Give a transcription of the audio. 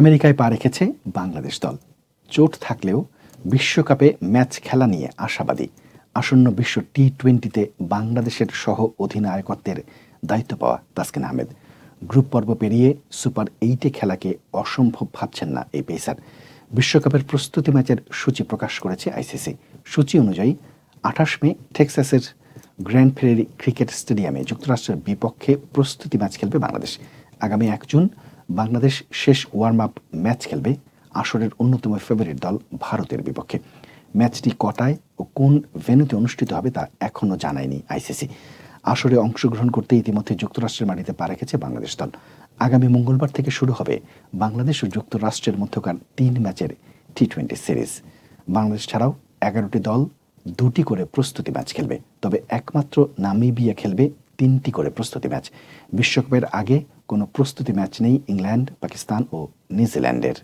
আমেরিকায় পা রেখেছে বাংলাদেশ দল। চোট থাকলেও বিশ্বকাপে ম্যাচ খেলা নিয়ে আশাবাদী। আসন্ন বিশ্ব টি টোয়েন্টিতে বাংলাদেশের সহ অধিনায়কত্বের দায়িত্ব পাওয়া তাসকিন আহমেদ। গ্রুপ পর্ব পেরিয়ে সুপার এইটে খেলাকে অসম্ভব ভাবছেন না এই পেসার। বিশ্বকাপের প্রস্তুতি ম্যাচের সূচি প্রকাশ করেছে আইসিসি। সূচি অনুযায়ী আঠাশ মে টেক্সাসের গ্র্যান্ড ফেরি ক্রিকেট স্টেডিয়ামে যুক্তরাষ্ট্রের বিপক্ষে প্রস্তুতি ম্যাচ খেলবে বাংলাদেশ। আগামী এক জুন বাংলাদেশ শেষ ওয়ার্ম আপ ম্যাচ খেলবে আসরের অন্যতম ফেভারিট দল ভারতের বিপক্ষে। ম্যাচটি কটায় ও কোন ভেন্যুতে অনুষ্ঠিত হবে তা এখনও জানায়নি আইসিসি আসরে অংশগ্রহণ করতে ইতিমধ্যে যুক্তরাষ্ট্রের মাটিতে পা রেখেছে বাংলাদেশ দল। আগামী মঙ্গলবার থেকে শুরু হবে বাংলাদেশ ও যুক্তরাষ্ট্রের মধ্যকার তিন ম্যাচের টি টোয়েন্টি সিরিজ বাংলাদেশ ছাড়াও এগারোটি দল দুটি করে প্রস্তুতি ম্যাচ খেলবে, তবে একমাত্র নামিবিয়া খেলবে তিনটি করে প্রস্তুতি ম্যাচ। বিশ্বকাপের আগে কোনো প্রস্তুতি ম্যাচ নেই ইংল্যান্ড পাকিস্তান ও নিউজিল্যান্ডের।